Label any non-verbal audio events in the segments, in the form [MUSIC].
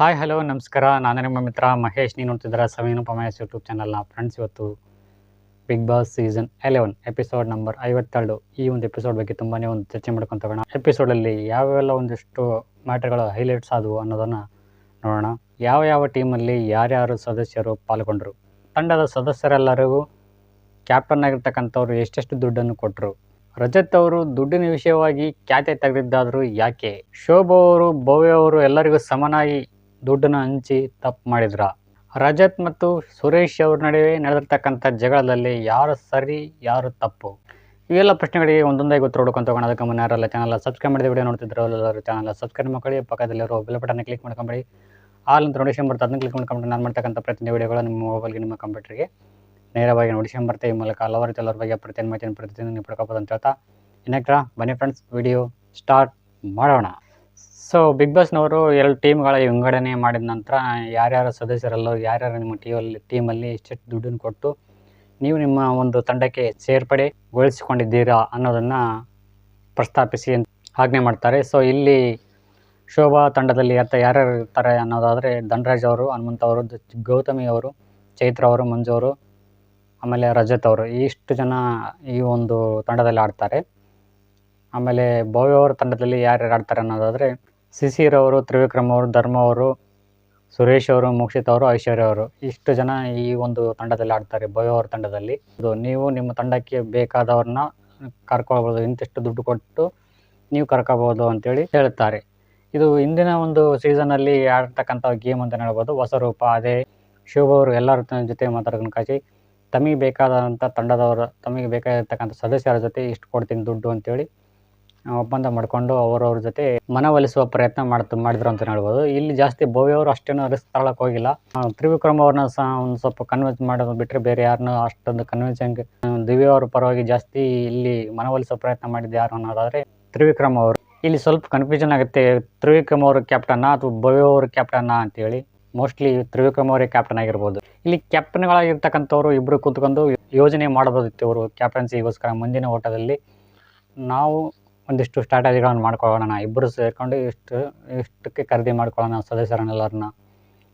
Hi hello ನಮಸ್ಕಾರ. ನಾನು ನಿಮ್ಮ ಮಿತ್ರ ಮಹೇಶ್. ನೀವು ನೋಡ್ತಿದ್ದೀರಾ ಸವೀನು ಪಮಯಸ್ ಯೂಟ್ಯೂಬ್ ಚಾನಲ್ನ ಫ್ರೆಂಡ್ಸ್ ಇವತ್ತು Bigg Boss season eleven episode number ಐವತ್ತೆರಡು. ಈ ಒಂದು ಎಪಿಸೋಡ್ ಬಗ್ಗೆ ತುಂಬಾ ಒಂದು ಚರ್ಚೆ ಮಾಡ್ಕೊಂಡು ತಗೋಣ ಎಪಿಸೋಡಲ್ಲಿ ಯಾವೆಲ್ಲ ಒಂದಿಷ್ಟು ಮ್ಯಾಟರ್ಗಳು ಹೈಲೈಟ್ಸ್ ಆದವು ಅನ್ನೋದನ್ನು ನೋಡೋಣ. ಯಾವ ಯಾವ ಟೀಮಲ್ಲಿ ಯಾರ್ಯಾರು ಸದಸ್ಯರು ಪಾಲ್ಗೊಂಡ್ರು? ತಂಡದ ಸದಸ್ಯರೆಲ್ಲರಿಗೂ ಕ್ಯಾಪ್ಟನ್ ಆಗಿರ್ತಕ್ಕಂಥವ್ರು ಎಷ್ಟೆಷ್ಟು ದುಡ್ಡನ್ನು ಕೊಟ್ಟರು ರಜತ್ ಅವರು ದುಡ್ಡಿನ ವಿಷಯವಾಗಿ ಖ್ಯಾತೆ ತೆಗೆದಿದ್ದಾದರೂ ಯಾಕೆ? ಶೋಭಾ ಅವರು, ಭವ್ಯ ಅವರು ಎಲ್ಲರಿಗೂ ಸಮನಾಗಿ ದುಡ್ಡನ್ನು ಹಂಚಿ ತಪ್ಪು ಮಾಡಿದ್ರ? ರಜತ್ ಮತ್ತು ಸುರೇಶ್ ಅವ್ರ ನಡುವೆ ನಡೆದಿರ್ತಕ್ಕಂಥ ಜಗಳದಲ್ಲಿ ಯಾರು ಸರಿ, ಯಾರು ತಪ್ಪು? ಇವೆಲ್ಲ ಪ್ರಶ್ನೆಗಳಿಗೆ ಒಂದೊಂದಾಗಿ ಗೊತ್ತು ಹುಡುಕೊಂತ ಹೋಗೋಣ ಅದಕ್ಕೆ ಮುನ್ನ ಯಾರೆಲ್ಲ ಚಾನಲ್ ಸಬ್ಸ್ಕ್ರೈಬ್ ಮಾಡಿದ ವಿಡಿಯೋ ನೋಡ್ತಿದ್ರು ಎಲ್ಲರೂ ಚಾನಲ್ ಸಬ್ಸ್ಕ್ರೈಬ್ ಮಾಡ್ಕೊಳ್ಳಿ. ಪಕ್ಕದಲ್ಲಿರೋ ಬೆಲ್ ಬಟನ್ ಕ್ಲಿಕ್ ಮಾಡ್ಕೊಂಬಿಡಿ. ಆಲ್ ಅಂತ ನೋಟಿಫಿಕೇಶನ್ ಬರ್ತದೆ ಅದನ್ನ ಕ್ಲಿಕ್ ಮಾಡ್ಕೊಂಡು ನಾನು ಮಾಡ್ತಕ್ಕಂಥ ಪ್ರತಿಯೊಂದು ವಿಡಿಯೋಗಳು ನಿಮ್ಮ ಮೊಬೈಲ್ಗೆ ನಿಮ್ಮ ಕಂಪ್ಯೂಟರ್ಗೆ ನೇರವಾಗಿ ನೋಟಿಫಿಕೇಶನ್ ಬರ್ತೆ ಈ ಮೂಲಕ ಹಲವಾರು ಎಲ್ಲರ ಬಗ್ಗೆ ಪ್ರತಿಯೊಂದು ಮಾಹಿತಿಯನ್ನು ಪ್ರತಿದಿನ ನೀವು ಪಡ್ಕೋಬೋದು ಅಂತ ಹೇಳ್ತಾ. ಇನ್ನಕ್ರ ಬನ್ನಿ ಫ್ರೆಂಡ್ಸ್ ವಿಡಿಯೋ ಸ್ಟಾರ್ಟ್ ಮಾಡೋಣ. ಸೊ ಬಿಗ್ ಬಾಸ್ನವರು ಎರಡು ಟೀಮ್ಗಳ ವಿಂಗಡಣೆ ಮಾಡಿದ ನಂತರ ಯಾರ್ಯಾರ ಸದಸ್ಯರಲ್ಲೋ, ಯಾರ್ಯಾರು ನಿಮ್ಮ ಟೀಮಲ್ಲಿ ಟೀಮಲ್ಲಿ ಎಷ್ಟೆಷ್ಟು ದುಡ್ಡನ್ನು ಕೊಟ್ಟು ನೀವು ನಿಮ್ಮ ಒಂದು ತಂಡಕ್ಕೆ ಸೇರ್ಪಡೆಗೊಳಿಸಿಕೊಂಡಿದ್ದೀರಾ ಅನ್ನೋದನ್ನು ಪ್ರಸ್ತಾಪಿಸಿ ಆಜ್ಞೆ ಮಾಡ್ತಾರೆ. ಸೊ ಇಲ್ಲಿ ಶೋಭಾ ತಂಡದಲ್ಲಿ ಅತ್ತ ಯಾರ್ಯಾರು ಇರ್ತಾರೆ ಅನ್ನೋದಾದರೆ ಧನರಾಜ್ ಅವರು, ಹನುಮಂತ ಅವರು, ಗೌತಮಿ ಅವರು, ಚೈತ್ರ ಅವರು, ಮಂಜು ಅವರು, ಆಮೇಲೆ ರಜತ್ ಅವರು ಇಷ್ಟು ಜನ ಈ ಒಂದು ತಂಡದಲ್ಲಿ ಆಡ್ತಾರೆ. ಆಮೇಲೆ ಭವ್ಯ ಅವರ ತಂಡದಲ್ಲಿ ಯಾರ್ಯಾರು ಆಡ್ತಾರೆ ಅನ್ನೋದಾದರೆ ಸಿಸಿರ್ ಅವರು, ತ್ರಿವಿಕ್ರಮ್ ಅವರು, ಧರ್ಮ ಅವರು, ಸುರೇಶ್ ಅವರು, ಮೋಕ್ಷಿತ್ ಅವರು, ಐಶ್ವರ್ಯ ಅವರು. ಇಷ್ಟು ಜನ ಈ ಒಂದು ತಂಡದಲ್ಲಿ ಆಡ್ತಾರೆ, ಬಯೋ ಅವರ ತಂಡದಲ್ಲಿ. ಇದು ನೀವು ನಿಮ್ಮ ತಂಡಕ್ಕೆ ಬೇಕಾದವ್ರನ್ನ ಕರ್ಕೊಳ್ಬೋದು, ಇಂತಿಷ್ಟು ದುಡ್ಡು ಕೊಟ್ಟು ನೀವು ಕರ್ಕೋಬೋದು ಅಂತೇಳಿ ಹೇಳ್ತಾರೆ ಇದು ಇಂದಿನ ಒಂದು ಸೀಸನಲ್ಲಿ ಆಡ್ತಕ್ಕಂಥ ಗೇಮ್ ಅಂತ ಹೇಳ್ಬೋದು. ಹೊಸ ರೂಪ, ಅದೇ ಶಿವ ಅವರು ಎಲ್ಲರ ಜೊತೆ ಮಾತಾಡ್ಕೊಂಡು ಕಾಚಿ ತಮಗೆ ಬೇಕಾದಂಥ ತಂಡದವರು, ತಮಗೆ ಬೇಕಾಗಿರ್ತಕ್ಕಂಥ ಸದಸ್ಯರ ಜೊತೆ ಇಷ್ಟು ಕೊಡ್ತೀನಿ ದುಡ್ಡು ಅಂತೇಳಿ ಒಪ್ಪಂದ ಮಾಡಿಕೊಂಡು ಅವರವ್ರ ಜೊತೆ ಮನವೊಲಿಸುವ ಪ್ರಯತ್ನ ಮಾಡ್ತ, ಮಾಡಿದ್ರು ಅಂತ ಹೇಳ್ಬೋದು. ಇಲ್ಲಿ ಜಾಸ್ತಿ ಭವ್ಯ ಅವರು ಅಷ್ಟೇನು ರಿಸ್ಕ್ ತಗೊಳಕ್ ಹೋಗಿಲ್ಲ. ತ್ರಿವಿಕ್ರಮ ಅವ್ರನ್ನ ಸಹ ಒಂದು ಸ್ವಲ್ಪ ಕನ್ವಿನ್ಸ್ ಮಾಡೋದು ಬಿಟ್ಟರೆ ಬೇರೆ ಯಾರನ್ನೂ ಅಷ್ಟೊಂದು ಕನ್ವಿನ್ಸಿಂಗ್ ದಿವ್ಯ ಅವ್ರ ಪರವಾಗಿ ಜಾಸ್ತಿ ಇಲ್ಲಿ ಮನವೊಲಿಸುವ ಪ್ರಯತ್ನ ಮಾಡಿದ್ದು ಯಾರು ಅನ್ನೋದಾದರೆ ತ್ರಿವಿಕ್ರಮ್ ಅವರು. ಇಲ್ಲಿ ಸ್ವಲ್ಪ ಕನ್ಫ್ಯೂಷನ್ ಆಗುತ್ತೆ. ತ್ರಿವಿಕ್ರಮ್ ಅವರು ಕ್ಯಾಪ್ಟನ್ನ ಅಥವಾ ಭವ್ಯ ಅವರು ಕ್ಯಾಪ್ಟನ್ನ ಅಂತೇಳಿ ಮೋಸ್ಟ್ಲಿ ತ್ರಿವಿಕ್ರಮ್ ಅವರೇ ಕ್ಯಾಪ್ಟನ್ ಆಗಿರ್ಬೋದು. ಇಲ್ಲಿ ಕ್ಯಾಪ್ಟನ್ಗಳಾಗಿರ್ತಕ್ಕಂಥವ್ರು ಇಬ್ಬರು ಕೂತ್ಕೊಂಡು ಯೋಜನೆ ಮಾಡಬಹುದಿತ್ತು ಇವರು ಕ್ಯಾಪ್ಟನ್ಸಿಗೋಸ್ಕರ ಮುಂದಿನ ಓಟದಲ್ಲಿ. ನಾವು ಒಂದಿಷ್ಟು ಸ್ಟ್ರಾಟಜಿಗಳನ್ನು ಮಾಡ್ಕೊಳ್ಳೋಣ ಇಬ್ಬರು ಸೇರ್ಕೊಂಡು ಇಷ್ಟು, ಇಷ್ಟಕ್ಕೆ ಖರೀದಿ ಮಾಡ್ಕೊಳ್ಳೋಣ ಸದಸ್ಯರನ್ನೆಲ್ಲರನ್ನ.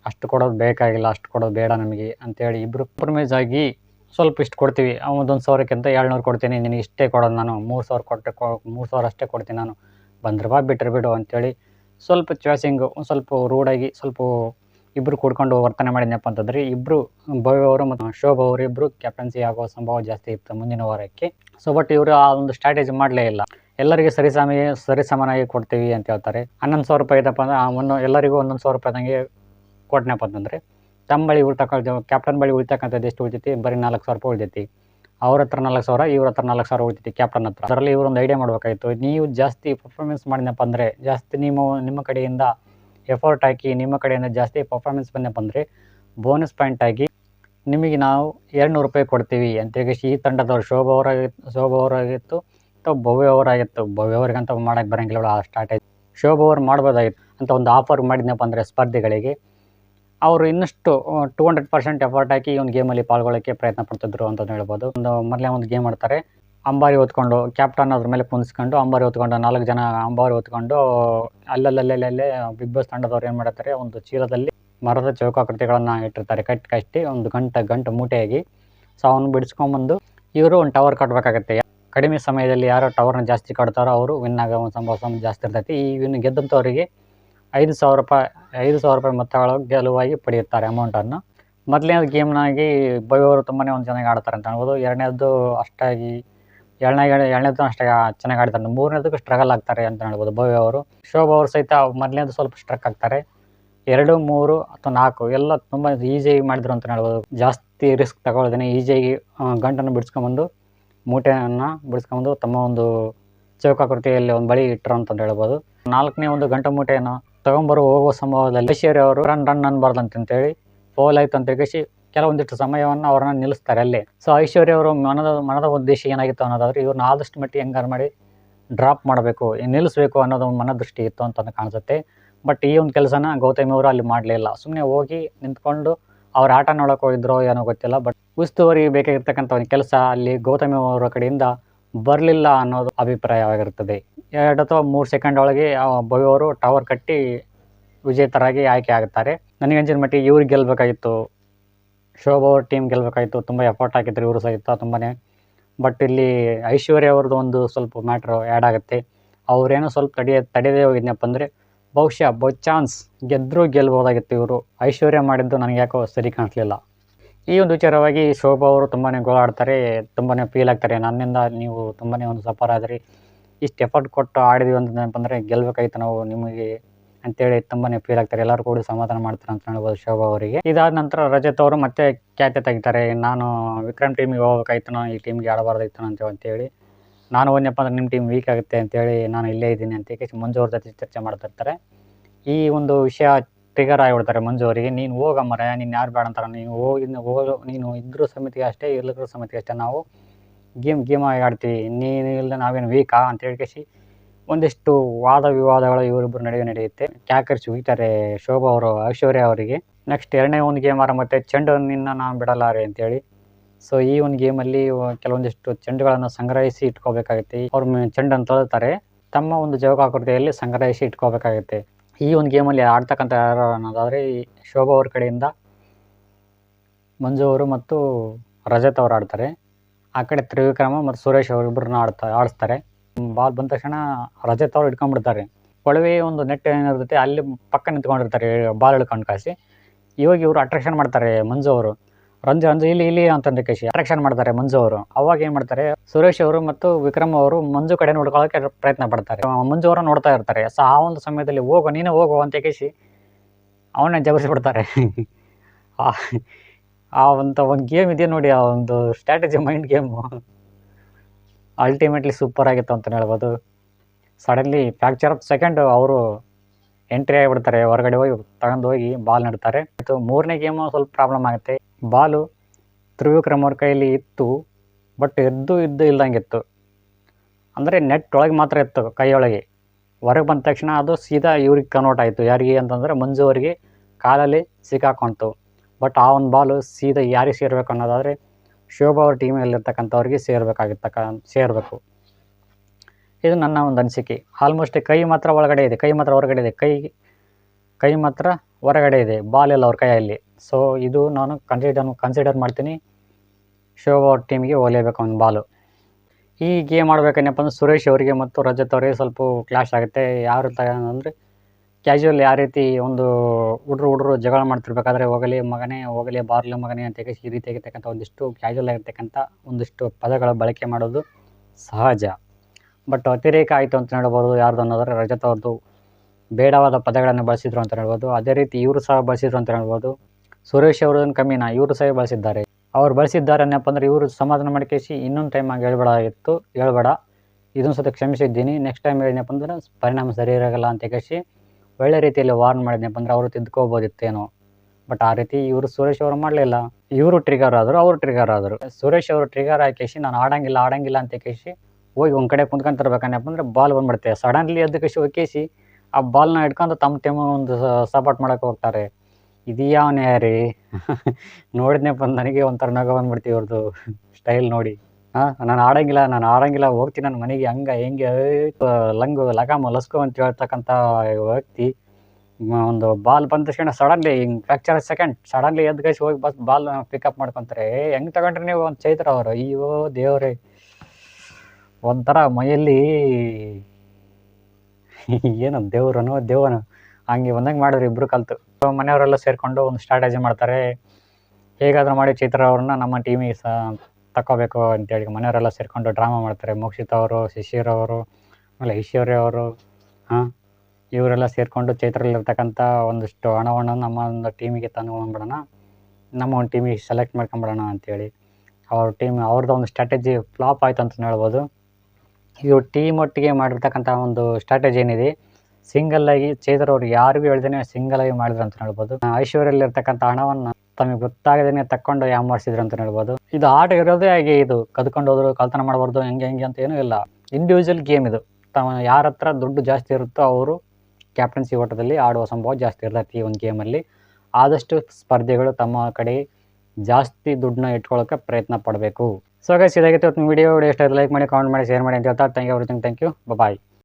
ಅಷ್ಟು ಕೊಡೋದು ಬೇಕಾಗಿಲ್ಲ, ಅಷ್ಟು ಕೊಡೋದು ಬೇಡ ನಮಗೆ ಅಂತೇಳಿ ಇಬ್ಬರು ಕಾಂಪ್ರಮೈಸ್ ಆಗಿ ಸ್ವಲ್ಪ ಇಷ್ಟು ಕೊಡ್ತೀವಿ. ಒಂದೊಂದು ಸಾವಿರಕ್ಕಿಂತ ಏಳ್ನೂರು ಕೊಡ್ತೀನಿ. ನಿನಗೆ ಇಷ್ಟೇ ಕೊಡೋದು ನಾನು. ಮೂರು ಸಾವಿರ ಕೊಟ್ಟರೆ ಕೊ, ಮೂರು ಸಾವಿರ ಅಷ್ಟೇ ಕೊಡ್ತೀನಿ ನಾನು. ಬಂದ್ರೆ ಬಾ ಬಿಟ್ಟರೆ ಬಿಡು ಅಂತೇಳಿ ಸ್ವಲ್ಪ ಚಾಯ್ಸಿಂಗು, ಒಂದು ಸ್ವಲ್ಪ ರೂಢಾಗಿ ಸ್ವಲ್ಪ ಇಬ್ಬರು ಕೂಡ್ಕೊಂಡು ವರ್ತನೆ ಮಾಡಿದ್ನಪ್ಪ ಅಂತಂದರೆ ಇಬ್ಬರು ಭವ್ಯ ಅವರು ಮತ್ತು ಶೋಭ ಅವರು ಇಬ್ಬರು ಕ್ಯಾಪ್ಟನ್ಸಿ ಆಗೋ ಸಂಭವ ಜಾಸ್ತಿ ಇತ್ತು ಮುಂದಿನ ವಾರಕ್ಕೆ. ಸೊ ಬಟ್ ಇವರು ಆ ಒಂದು ಸ್ಟ್ರಾಟಜಿ ಮಾಡಲೇ ಇಲ್ಲ. ಎಲ್ಲರಿಗೆ ಸರಿ ಸರಿಸಮನಾಗಿ ಕೊಡ್ತೀವಿ ಅಂತ ಹೇಳ್ತಾರೆ. ಹನ್ನೊಂದು ಸಾವಿರ ರೂಪಾಯಿ ಇದಪ್ಪ ಅಂದ್ರೆ ಒಂದು ಎಲ್ಲರಿಗೂ ಒಂದೊಂದು ಸಾವಿರ ರೂಪಾಯಿದಂಗೆ ಕೊಟ್ಟನಪ್ಪ ಅಂತಂದರೆ, ತಮ್ಮ ಬಳಿ ಉಳ್ತಕ್ಕಂಥ, ಕ್ಯಾಪ್ಟನ್ ಬಳಿ ಉಳಿತಕ್ಕಂಥದ್ದು ಎಷ್ಟು ಉಳಿತೈತಿ? ಬರೀ ನಾಲ್ಕು ಸಾವಿರ ರೂಪಾಯಿ ಉಳಿತೈತಿ. ಅವ್ರ ಹತ್ರ ನಾಲ್ಕು ಸಾವಿರ, ಇವ್ರ ಹತ್ರ ನಾಲ್ಕು ಸಾವಿರ ಉಳಿತೈತಿ ಕ್ಯಾಪ್ಟನ್ ಹತ್ರ. ಅದರಲ್ಲಿ ಇವರು ಒಂದು ಐಡಿಯಾ ಮಾಡಬೇಕಾಗಿತ್ತು. ನೀವು ಜಾಸ್ತಿ ಪರ್ಫಾರ್ಮೆನ್ಸ್ ಮಾಡಿದಪ್ಪ ಅಂದರೆ, ಜಾಸ್ತಿ ನಿಮ್ಮ ನಿಮ್ಮ ಕಡೆಯಿಂದ ಎಫರ್ಟ್ ಹಾಕಿ, ನಿಮ್ಮ ಕಡೆಯಿಂದ ಜಾಸ್ತಿ ಪರ್ಫಾರ್ಮೆನ್ಸ್ ಬಂದಪ್ಪ ಅಂದರೆ ಬೋನಸ್ ಪಾಯಿಂಟ್ ಆಗಿ ನಿಮಗೆ ನಾವು ಎರಡುನೂರು ರೂಪಾಯಿ ಕೊಡ್ತೀವಿ. ಅಂತ ಹೇಳಿ ಈ ತಂಡದವ್ರು ಶೋಭಾ ಅವರಾಗಿ, ಶೋಭಾ ಅವರಾಗಿತ್ತು. ಅಥವಾ ಭವ್ಯ ಅವರಾಗಿತ್ತು ಭವ್ಯ ಅವ್ರಿಗಂತ ಮಾಡೋಕ್ಕೆ ಬರಂಗಿಲ್ಲ ಆ ಸ್ಟಾರ್ಟ್ ಆಯ್ತು. ಶೋಭಾ ಅವ್ರು ಮಾಡ್ಬೋದಾಗಿತ್ತು. ಅಂತ ಒಂದು ಆಫರ್ ಮಾಡಿದ್ನಪ್ಪ ಅಂದರೆ ಸ್ಪರ್ಧೆಗಳಿಗೆ. ಅವರು ಇನ್ನಷ್ಟು ಟೂ ಹಂಡ್ರೆಡ್ ಪರ್ಸೆಂಟ್ ಎಫರ್ಟ್ ಹಾಕಿ ಈ ಒಂದು ಗೇಮಲ್ಲಿ ಪಾಲ್ಗೊಳ್ಳೋಕ್ಕೆ ಪ್ರಯತ್ನ ಪಡ್ತಿದ್ರು ಅಂತ ಹೇಳ್ಬೋದು. ಒಂದು ಮೊದಲೇ ಒಂದು ಗೇಮ್ ಆಡ್ತಾರೆ ಅಂಬಾರಿ ಹೊತ್ಕೊಂಡು ಕ್ಯಾಪ್ಟನ್ ಅದ್ರ ಮೇಲೆ ಕುಣಿಸ್ಕೊಂಡು ಅಂಬಾರಿ ಹೊತ್ಕೊಂಡು ನಾಲ್ಕು ಜನ ಅಂಬಾರಿ ಹೊತ್ಕೊಂಡು ಅಲ್ಲಲ್ಲಲ್ಲೇ ಬಿಗ್ ಬಾಸ್ ತಂಡದವ್ರು ಏನು ಮಾಡ್ತಾರೆ ಒಂದು ಚೀಲದಲ್ಲಿ ಮರದ ಚೌಕಾಕೃತಿಗಳನ್ನು ಇಟ್ಟಿರ್ತಾರೆ. ಕಟ್ಟಿ ಕಷ್ಟಿ ಒಂದು ಗಂಟೆ ಗಂಟು ಮೂಟೆಯಾಗಿ. ಸೊ ಅವನು ಬಿಡಿಸ್ಕೊಂಬಂದು ಇವರು ಒಂದು ಟವರ್ ಕಟ್ಟಬೇಕಾಗತ್ತೆ ಕಡಿಮೆ ಸಮಯದಲ್ಲಿ ಯಾರು ಟವರ್ನ ಜಾಸ್ತಿ ಕಟ್ತಾರೋ ಅವರು ವಿನ್ ಆಗೋ ಒಂದು ಸಂಭವ ಜಾಸ್ತಿ ಇರ್ತೈತಿ. ಈ ವಿನ್ ಗೆದ್ದಂಥವರಿಗೆ ಐದು ಸಾವಿರ ರೂಪಾಯಿ, ಐದು ಸಾವಿರ ರೂಪಾಯಿ ಮೊತ್ತಗಳು ಗೆಲುವಾಗಿ ಪಡೆಯುತ್ತಾರೆ ಅಮೌಂಟನ್ನು ಮೊದಲನೇದು ಗೇಮ್ನಾಗಿ ಭವ್ಯವರು ತುಂಬಾ ಒಂದು ಚೆನ್ನಾಗಿ ಆಡ್ತಾರೆ ಅಂತ ಅನ್ಬೋದು. ಎರಡನೇದು ಅಷ್ಟಾಗಿ ಎರಡನೇ ಎರಡನೇದು ಅಷ್ಟೇ ಚೆನ್ನಾಗಿ ಆಡ್ತಾರೆ. ಮೂರನೇದಕ್ಕೆ ಸ್ಟ್ರಗಲ್ ಆಗ್ತಾರೆ ಅಂತ ಹೇಳ್ಬೋದು ಭವ್ಯ ಅವರು ಶೋಭ ಅವರು ಸಹಿತ ಮೊದಲನೇದು ಸ್ವಲ್ಪ ಸ್ಟ್ರಕ್ ಆಗ್ತಾರೆ. ಎರಡು, ಮೂರು ಅಥವಾ ನಾಲ್ಕು ಎಲ್ಲ ತುಂಬ ಈಸಿಯಾಗಿ ಮಾಡಿದ್ರು ಅಂತ ಹೇಳ್ಬೋದು ಜಾಸ್ತಿ ರಿಸ್ಕ್ ತಗೊಳ್ದೇನೆ ಈಸಿಯಾಗಿ ಗಂಟನ್ನು ಬಿಡಿಸ್ಕೊಂಬಂದು ಮೂಟೆಯನ್ನು ಬಿಡಿಸ್ಕೊಂಡು ತಮ್ಮ ಒಂದು ಚೌಕಾಕೃತಿಯಲ್ಲಿ ಒಂದು ಬಳಿ ಇಟ್ಟರು ಅಂತ ಹೇಳ್ಬೋದು. ನಾಲ್ಕನೇ ಒಂದು ಗಂಟೆ ಮೂಟೆಯನ್ನು ತಗೊಂಬರು ಹೋಗುವ ಸಂಭವದಲ್ಲಿ ಐಶ್ವರ್ಯ ಅವರು ರನ್ ರನ್ ಅನ್ಬಾರ್ದು ಅಂತೇಳಿ ಫೋಲ್ ಆಯ್ತು ಅಂತ ಹೇಳಿ ಕೆಲವೊಂದಿಷ್ಟು ಸಮಯವನ್ನು ಅವ್ರನ್ನ ನಿಲ್ಲಿಸ್ತಾರೆ ಅಲ್ಲಿ. ಸೊ ಐಶ್ವರ್ಯ ಅವರು ಮನದ ಮನದ ಉದ್ದೇಶ ಏನಾಗಿತ್ತು ಅನ್ನೋದಾದ್ರೆ ಇವ್ರನ್ನ ಆದಷ್ಟು ಮಟ್ಟಿಗೆ ಹೆಂಗಾರು ಮಾಡಿ ಡ್ರಾಪ್ ಮಾಡಬೇಕು ನಿಲ್ಲಿಸಬೇಕು ಅನ್ನೋದು ಒಂದು ಮನದೃಷ್ಟಿ ಇತ್ತು ಅಂತ ಕಾಣಿಸುತ್ತೆ. ಬಟ್ ಈ ಒಂದು ಕೆಲಸನ ಗೌತಮಿ ಅವರು ಅಲ್ಲಿ ಮಾಡಲಿಲ್ಲ. ಸುಮ್ಮನೆ ಹೋಗಿ ನಿಂತ್ಕೊಂಡು ಅವ್ರ ಆಟ ನೋಡೋಕೆ ಹೋಗಿದ್ರೋ ಏನೋ ಗೊತ್ತಿಲ್ಲ ಬಟ್ ಉಸ್ತುವಾರಿ ಬೇಕಾಗಿರ್ತಕ್ಕಂಥ ಒಂದು ಕೆಲಸ ಅಲ್ಲಿ ಗೌತಮಿ ಅವರ ಕಡೆಯಿಂದ ಬರಲಿಲ್ಲ ಅನ್ನೋದು ಅಭಿಪ್ರಾಯವಾಗಿರುತ್ತದೆ. ಎರಡು ಅಥವಾ ಮೂರು ಸೆಕೆಂಡ್ ಒಳಗೆ ಭವ್ಯ ಅವರು ಟವರ್ ಕಟ್ಟಿ ವಿಜೇತರಾಗಿ ಆಯ್ಕೆ ಆಗುತ್ತಾರೆ. ನನಗೆ ಅನ್ಸಿದ ಮಟ್ಟಿಗೆ ಇವ್ರಿಗೆ ಗೆಲ್ಲಬೇಕಾಗಿತ್ತು ಶೋಭಾ ಅವ್ರ ಟೀಮ್ ಗೆಲ್ಲಬೇಕಾಗಿತ್ತು ತುಂಬ ಎಫರ್ಟ್ ಹಾಕಿದ್ರು ಇವರು ಸಹಿತ ತುಂಬಾ ಬಟ್ ಇಲ್ಲಿ ಐಶ್ವರ್ಯ ಅವ್ರದ್ದು ಒಂದು ಸ್ವಲ್ಪ ಮ್ಯಾಟ್ರ್ ಆ್ಯಡ್ ಆಗುತ್ತೆ. ಅವರೇನೋ ಸ್ವಲ್ಪ ತಡೆಯ ತಡೆದೇ ಹೋಗಿದ್ನಪ್ಪ ಅಂದರೆ ಬಹುಶಃ ಬೈ ಚಾನ್ಸ್ ಗೆದ್ದರೂ ಗೆಲ್ಬೋದಾಗಿತ್ತು ಇವರು. ಐಶ್ವರ್ಯ ಮಾಡಿದ್ದು ನನಗೆ ಯಾಕೋ ಸರಿ ಕಾಣಿಸ್ಲಿಲ್ಲ. ಈ ಒಂದು ವಿಚಾರವಾಗಿ ಶೋಭಾ ಅವರು ತುಂಬಾ ಗೋಳಾಡ್ತಾರೆ ತುಂಬಾ ಫೀಲ್ ಆಗ್ತಾರೆ. ನನ್ನಿಂದ ನೀವು ತುಂಬಾ ಒಂದು ಸಫರ್ ಆದ್ರಿ. ಇಷ್ಟು ಎಫರ್ಟ್ ಕೊಟ್ಟು ಆಡಿದ್ವಿ ಅಂತ ಅಂದರೆ ಗೆಲ್ಬೇಕಾಯ್ತು ನಾವು ನಿಮಗೆ ಅಂತೇಳಿ ತುಂಬಾ ಫೀಲ್ ಆಗ್ತಾರೆ. ಎಲ್ಲರೂ ಕೂಡ ಸಮಾಧಾನ ಮಾಡ್ತಾರೆ ಅಂತ ಹೇಳ್ಬೋದು ಶೋಭಾ ಅವರಿಗೆ. ಇದಾದ ನಂತರ ರಜತ್ ಅವರು ಮತ್ತೆ ಖ್ಯಾತೆ ತೆಗಿತಾರೆ. ನಾನು ವಿಕ್ರಮ್ ಟೀಮಿಗೆ ಹೋಗ್ಬೇಕಾಯ್ತು ಈ ಟೀಮ್ಗೆ ಆಡಬಾರ್ದಾಯ್ತು ಅಂತ ಅಂತೇಳಿ ನಾನು ಹೋದ್ನಪ್ಪ ಅಂದ್ರೆ ನಿಮ್ಮ ಟೀಮ್ ವೀಕ್ ಆಗುತ್ತೆ ಅಂತೇಳಿ ನಾನು ಇಲ್ಲೇ ಇದ್ದೀನಿ ಅಂತ ಮುಂಜೋರ್ ಜೊತೆ ಚರ್ಚೆ ಮಾಡ್ತಿರ್ತಾರೆ ಈ ಒಂದು ವಿಷಯ ಟ್ರಿಗರ್ ಆಗಿಬಿಡ್ತಾರೆ ಮಂಜು ಅವರಿಗೆ ನೀನು ಹೋಗಮ್ಮರ ನೀನು ಯಾರು ಬೇಡ ಅಂತಾರೆ, ನೀನು ಹೋಗಿ ಹೋಗೋ, ನೀನು ಇದ್ರೂ ಸಮಿತಿಗೆ ಅಷ್ಟೇ ಇಲ್ಲದ್ರೂ ಸಮಿತಿಗೆ ಅಷ್ಟೇ, ನಾವು ಗೇಮ್ ಗೇಮ್ ಆಗಿ ಆಡ್ತೀವಿ, ನೀನು ಇಲ್ಲದೆ ನಾವೇನು ವೀಕಾ ಅಂತ ಹೇಳ್ಕೇಸಿ ಒಂದಿಷ್ಟು ವಾದ ವಿವಾದಗಳು ಇವರಿಬ್ಬರು ನಡುವೆ ನಡೆಯುತ್ತೆ. ಕ್ಯಾಕರ್ಸ್ ಉಗಿತಾರೆ ಶೋಭಾ ಅವರು, ಐಶ್ವರ್ಯ ಅವರಿಗೆ. ನೆಕ್ಸ್ಟ್ ಎರಡನೇ ಒಂದು ಗೇಮ್ ಆರ ಮತ್ತೆ ಚೆಂಡು ನಿನ್ನ ನಾನು ಬಿಡಲಾರೆ ಅಂತೇಳಿ ಸೊ ಈ ಒಂದು ಗೇಮಲ್ಲಿ ಕೆಲವೊಂದಿಷ್ಟು ಚೆಂಡುಗಳನ್ನು ಸಂಗ್ರಹಿಸಿ ಇಟ್ಕೋಬೇಕಾಗುತ್ತೆ. ಅವ್ರು ಚೆಂಡನ್ನು ತೊಳ್ತಾರೆ. ತಮ್ಮ ಒಂದು ಜೋಗಾಕೃತಿಯಲ್ಲಿ ಸಂಗ್ರಹಿಸಿ ಇಟ್ಕೋಬೇಕಾಗುತ್ತೆ. ಈ ಒಂದು ಗೇಮಲ್ಲಿ ಆಡ್ತಕ್ಕಂಥ ಯಾರು ಅನ್ನೋದಾದರೆ ಈ ಶೋಭಾ ಅವ್ರ ಕಡೆಯಿಂದ ಮಂಜು ಅವರು ಮತ್ತು ರಜತ್ ಅವರು ಆಡ್ತಾರೆ. ಆ ಕಡೆ ತ್ರಿವಿಕ್ರಮ ಮತ್ತು ಸುರೇಶ್ ಅವರಿಬ್ಬರನ್ನ ಆಡ್ತಾ, ಆಡಿಸ್ತಾರೆ. ಬಾಲ್ ಬಂದ ತಕ್ಷಣ ರಜತ್ ಅವ್ರು ಹಿಡ್ಕೊಂಡ್ಬಿಡ್ತಾರೆ. ಕೊಳವೆ ಒಂದು ನೆಟ್ ಏನಿರ್ತೈತೆ ಅಲ್ಲಿ ಪಕ್ಕ ನಿಂತ್ಕೊಂಡಿರ್ತಾರೆ, ಬಾಲ್ ಹಿಡ್ಕೊಂಡು ಕಾಸಿ. ಇವಾಗ ಇವರು ಅಟ್ರಾಕ್ಷನ್ ಮಾಡ್ತಾರೆ ಮಂಜು ಅವರು. ರಂಜು ರಂಜು, ಇಲ್ಲಿ ಇಲ್ಲಿ ಅಂತಂದ್ರೆ ಕೇಶಿ ಅಟ್ರಾಕ್ಷನ್ ಮಾಡ್ತಾರೆ ಮಂಜು ಅವರು. ಅವಾಗ ಏನು ಮಾಡ್ತಾರೆ, ಸುರೇಶ್ ಅವರು ಮತ್ತು ವಿಕ್ರಮ್ ಅವರು ಮಂಜು ಕಡೆ ನೋಡ್ಕೊಳ್ಳೋಕೆ ಪ್ರಯತ್ನ ಪಡ್ತಾರೆ. ಮಂಜು ಅವರು ನೋಡ್ತಾ ಇರ್ತಾರೆ. ಸೊ ಆ ಒಂದು ಸಮಯದಲ್ಲಿ ಹೋಗು, ನೀನು ಹೋಗು ಅಂತ ಕೇಶಿ ಅವನ್ನ ಜಬರಿಸಿ ಬಿಡ್ತಾರೆ. [LAUGHS] ಆ ಆ ಒಂದು ಒಂದು ಗೇಮ್ ಇದೆಯಾ ನೋಡಿ, ಆ ಒಂದು strategy mind game ultimately super ಆಗಿತ್ತು ಅಂತ ಹೇಳ್ಬೋದು. ಸಡನ್ಲಿ ಫ್ಯಾಕ್ಚರ್ ಆಫ್ ಸೆಕೆಂಡ್ ಅವರು ಎಂಟ್ರಿ ಆಗಿಬಿಡ್ತಾರೆ. ಹೊರಗಡೆ ಹೋಗಿ, ತಗೊಂಡು ಹೋಗಿ ಬಾಲ್ ನೆಡ್ತಾರೆ. ಮತ್ತು ಮೂರನೇ ಗೇಮು ಸ್ವಲ್ಪ ಪ್ರಾಬ್ಲಮ್ ಆಗುತ್ತೆ. ಬಾಲು ತ್ರಿವಿಕ್ರಮ್ ಅವ್ರ ಕೈಯಲ್ಲಿ ಇತ್ತು ಬಟ್ ಎದ್ದು ಇದ್ದು ಇಲ್ದಂಗಿತ್ತು. ಅಂದರೆ ನೆಟ್ ಒಳಗೆ ಮಾತ್ರ ಇತ್ತು ಕೈಯೊಳಗೆ. ಹೊರಗೆ ಬಂದ ತಕ್ಷಣ ಅದು ಸೀದಾ ಇವ್ರಿಗೆ ಕನ್ವರ್ಟ್ ಆಯಿತು. ಯಾರಿಗೆ ಅಂತಂದರೆ ಮಂಜು ಅವರಿಗೆ ಕಾಲಲ್ಲಿ ಸಿಕ್ಕಾಕೊಂತು. ಬಟ್ ಆ ಒಂದು ಬಾಲು ಸೀದಾ ಯಾರಿಗೆ ಸೇರಬೇಕು ಅನ್ನೋದಾದರೆ ಶೋಭಾ ಅವ್ರ ಟೀಮಲ್ಲಿರ್ತಕ್ಕಂಥವ್ರಿಗೆ ಸೇರಬೇಕಾಗಿರ್ತಕ್ಕ ಸೇರಬೇಕು. ಇದು ನನ್ನ ಒಂದು ಅನಿಸಿಕೆ. ಆಲ್ಮೋಸ್ಟ್ ಕೈ ಮಾತ್ರ ಒಳಗಡೆ ಇದೆ. ಕೈ ಮಾತ್ರ ಹೊರಗಡೆ ಇದೆ. ಕೈ ಕೈ ಮಾತ್ರ ಹೊರಗಡೆ ಇದೆ ಬಾಲ್ ಎಲ್ಲ ಅವ್ರ ಕೈಯಲ್ಲಿ. ಸೊ ಇದು ನಾನು ಕನ್ಸಿಡರ್ ಕನ್ಸಿಡರ್ ಮಾಡ್ತೀನಿ. ಶೋಭಾ ಅವ್ರ ಟೀಮ್ಗೆ ಹೊಲಿಯಬೇಕು ಒಂದು ಬಾಲು. ಈ ಗೇಮ್ ಆಡ್ಬೇಕೇನಪ್ಪ ಅಂದ್ರೆ ಸುರೇಶ್ ಅವರಿಗೆ ಮತ್ತು ರಜತ್ ಅವರಿಗೆ ಸ್ವಲ್ಪ ಕ್ಲಾಶ್ ಆಗುತ್ತೆ. ಯಾರು ತ ಅಂದರೆ ಕ್ಯಾಶುವಲ್ ಯಾವ ರೀತಿ ಒಂದು ಹುಡ್ರು ಹುಡ್ರು ಜಗಳ ಮಾಡ್ತಿರ್ಬೇಕಾದ್ರೆ ಹೋಗಲಿ ಮಗನೇ, ಹೋಗಲಿ ಬಾರ್ಲಿ ಮಗನೇ ಅಂತ ಈ ರೀತಿ ಆಗಿರ್ತಕ್ಕಂಥ ಒಂದಿಷ್ಟು ಕ್ಯಾಶುವಲ್ ಆಗಿರ್ತಕ್ಕಂಥ ಒಂದಿಷ್ಟು ಪದಗಳ ಬಳಕೆ ಮಾಡೋದು ಸಹಜ. ಬಟ್ ಅತಿರೇಕ ಆಯಿತು ಅಂತ ಹೇಳ್ಬೋದು ಯಾರ್ದು ಅನ್ನೋದ್ರೆ ರಜತ್ ಅವ್ರದ್ದು. ಬೇಡವಾದ ಪದಗಳನ್ನು ಬಳಸಿದ್ರು ಅಂತ ಹೇಳ್ಬೋದು. ಅದೇ ರೀತಿ ಇವರು ಸಹ ಬಳಸಿದ್ರು ಅಂತ ಹೇಳ್ಬೋದು. ಸುರೇಶ್ ಅವ್ರದ್ದು ಕಮ್ಮಿನ ಇವರು ಸಹ ಬಳಸಿದ್ದಾರೆ. ಅವ್ರು ಬಳಸಿದ್ದಾರೆ ಅನ್ನಪ್ಪ ಅಂದ್ರೆ ಇವರು ಸಮಾಧಾನ ಮಾಡ್ಕೇಸಿ ಇನ್ನೊಂದು ಟೈಮ್ ಆಗಿ ಹೇಳ್ಬೇಡಾಗಿತ್ತು ಹೇಳ್ಬೇಡ. ಇದೊಂದು ಸತಿ ಕ್ಷಮಿಸಿದ್ದೀನಿ. ನೆಕ್ಸ್ಟ್ ಟೈಮ್ ಹೇಳಿದ್ನಪ್ಪ ಅಂದ್ರೆ ಪರಿಣಾಮ ಸರಿ ಇರೋಲ್ಲ ಅಂತ ಕೇಸಿ ಒಳ್ಳೆ ರೀತಿಯಲ್ಲಿ ವಾರ್ನ್ ಮಾಡಿದ್ನಪ್ಪ ಅಂದ್ರೆ ಅವರು ತಿದ್ಕೋಬೋದಿತ್ತೇನೋ. ಬಟ್ ಆ ರೀತಿ ಇವರು ಸುರೇಶ್ ಅವರು ಮಾಡಲಿಲ್ಲ. ಇವರು ಟ್ರಿಗರ್ ಆದರು, ಅವರು ಟ್ರಿಗರ್ ಆದರು. ಸುರೇಶ್ ಅವರು ಟ್ರಿಗರ್ ಹಾಕೇಸಿ ನಾನು ಆಡಂಗಿಲ್ಲ ಆಡಂಗಿಲ್ಲ, ಅಂತ ಕೇಸಿ ಹೋಗಿ ಒಂದು ಕಡೆ ಕುಂತ್ಕೊಂತಿರ್ಬೇಕನ್ನಪ್ಪ ಅಂದ್ರೆ ಬಾಲ್ ಬಂದ್ಬಿಡುತ್ತೆ. ಸಡನ್ಲಿ ಅದಕ್ಕೆ ಒಕ್ಕೇಸಿ ಆ ಬಾಲ್ನ ಹಿಡ್ಕೊಂಡು ತಮ್ಮ ಟೀಮ್ ಒಂದು ಸಪೋರ್ಟ್ ಮಾಡೋಕೆ ಹೋಗ್ತಾರೆ. ಇದು ಯಾವನೇ ರೀ [LAUGHS] ನೋಡಿದ್ನಪ್ಪ ನನಗೆ ಒಂಥರ ನಗ ಬಂದ್ಬಿಡ್ತೀವಿ ಇವ್ರದ್ದು ಸ್ಟೈಲ್ ನೋಡಿ. ಹಾಂ ನಾನು ಆಡಂಗಿಲ್ಲ ನಾನು ಆಡಂಗಿಲ್ಲ, ಹೋಗ್ತೀನಿ ನನ್ನ ಮನೆಗೆ, ಹಂಗೆ, ಹೆಂಗೆ ಲಂಗು, ಲಗಾಮ, ಲಸ್ಕೋ ಅಂತ ಹೇಳ್ತಕ್ಕಂಥ ವ್ಯಕ್ತಿ. ಒಂದು ಬಾಲ್ ಬಂದ ತಕ್ಷಣ ಸಡನ್ಲಿ ಹಿಂಗೆ ಫ್ರಾಕ್ಚರ್ ಸೆಕೆಂಡ್ ಸಡನ್ಲಿ ಎದ್ದು ಕೈಸಿ ಹೋಗಿ ಬಸ್ ಬಾಲ್ ಪಿಕಪ್ ಮಾಡ್ಕೊತಾರೆ. ಹೆಂಗೆ ತಗೊಂಡ್ರಿ ನೀವು? ಒಂದು ಚೈತ್ರ ಅವರು. ಅಯ್ಯೋ ದೇವ್ರೆ. ಒಂಥರ ಮೈಯಲ್ಲಿ [LAUGHS] ಏನು ದೇವ್ರನು ದೇವನು. ಹಂಗೆ ಒಂದಂಗೆ ಮಾಡಿದ್ರು ಇಬ್ಬರು ಕಲ್ತು. ಮನೆಯವರೆಲ್ಲ ಸೇರಿಕೊಂಡು ಒಂದು ಸ್ಟ್ರಾಟಜಿ ಮಾಡ್ತಾರೆ. ಹೇಗಾದರೂ ಮಾಡಿ ಚೈತ್ರ ಅವ್ರನ್ನ ನಮ್ಮ ಟೀಮಿಗೆ ಸಹ ತಗೋಬೇಕು ಅಂತೇಳಿ ಮನೆಯವರೆಲ್ಲ ಸೇರಿಕೊಂಡು ಡ್ರಾಮಾ ಮಾಡ್ತಾರೆ. ಮೋಕ್ಷಿತ್ ಅವರು, ಶಿಶಿರ್ ಅವರು, ಆಮೇಲೆ ಐಶ್ವರ್ಯ ಅವರು, ಹಾಂ? ಇವರೆಲ್ಲ ಸೇರಿಕೊಂಡು ಚೈತ್ರಲ್ಲಿರ್ತಕ್ಕಂಥ ಒಂದಿಷ್ಟು ಹಣವನ್ನು ನಮ್ಮ ಒಂದು ಟೀಮಿಗೆ ತಂದುಕೊಂಡ್ಬಿಡೋಣ ನಮ್ಮ ಒಂದು ಟೀಮಿಗೆ ಸೆಲೆಕ್ಟ್ ಮಾಡ್ಕೊಂಬಿಡೋಣ ಅಂತೇಳಿ. ಅವ್ರ ಟೀಮ್ ಅವ್ರದ್ದು ಒಂದು ಸ್ಟ್ರಾಟಜಿ ಫ್ಲಾಪ್ ಆಯ್ತು ಅಂತ ಹೇಳ್ಬೋದು. ಇವ್ರು ಟೀಮ್ ಒಟ್ಟಿಗೆ ಮಾಡಿರ್ತಕ್ಕಂಥ ಒಂದು ಸ್ಟ್ರಾಟಜಿ ಏನಿದೆ? ಸಿಂಗಲ್ ಆಗಿ ಚೇತರ್ ಅವರು ಯಾರಿಗೂ ಹೇಳ್ದೇನೆ ಸಿಂಗಲ್ ಆಗಿ ಮಾಡಿದ್ರು ಅಂತ ಹೇಳ್ಬೋದು. ಐಶ್ವರ್ಯಲ್ಲಿ ಐಶ್ವರ್ಯಲ್ಲಿರ್ತಕ್ಕಂಥ ಹಣವನ್ನು ತಮಗೆ ಗೊತ್ತಾಗದೇನೆ ತಕ್ಕೊಂಡು ಯಾಮಾರಿಸಿದ್ರು ಅಂತ ಹೇಳ್ಬೋದು. ಇದು ಆಟ ಇರೋದೇ ಹಾಗೆ ಇದು. ಕದ್ಕೊಂಡು ಹೋದ್ರು, ಕಳ್ತನ ಮಾಡಬಾರ್ದು, ಹೆಂಗೆ ಹೆಂಗೆ ಅಂತ ಏನೂ ಇಲ್ಲ. ಇಂಡಿವಿಜುವಲ್ ಗೇಮ್ ಇದು. ತಮ್ಮ ಯಾರ ಹತ್ರ ದುಡ್ಡು ಜಾಸ್ತಿ ಇರುತ್ತೋ ಅವರು ಕ್ಯಾಪ್ಟನ್ಸಿ ಓಟದಲ್ಲಿ ಆಡುವ ಸಂಭವ ಜಾಸ್ತಿ ಇರ್ತೈತಿ ಈ ಒಂದು ಗೇಮಲ್ಲಿ ಆದಷ್ಟು ಸ್ಪರ್ಧೆಗಳು ತಮ್ಮ ಕಡೆ ಜಾಸ್ತಿ ದುಡ್ಡನ್ನ ಇಟ್ಕೊಳ್ಳೋಕೆ ಪ್ರಯತ್ನ ಪಡಬೇಕು. ಸೊ ಗೈಸ್ ಇದಾಗಿತ್ತು ವಿಡಿಯೋ ವಿಡಿಯೋ ಇಷ್ಟ ಲೈಕ್ ಮಾಡಿ ಕಾಮೆಂಟ್ ಮಾಡಿ ಶೇರ್ ಮಾಡಿ ಅಂತ ಹೇಳ್ತಾ thank you everything thank you bye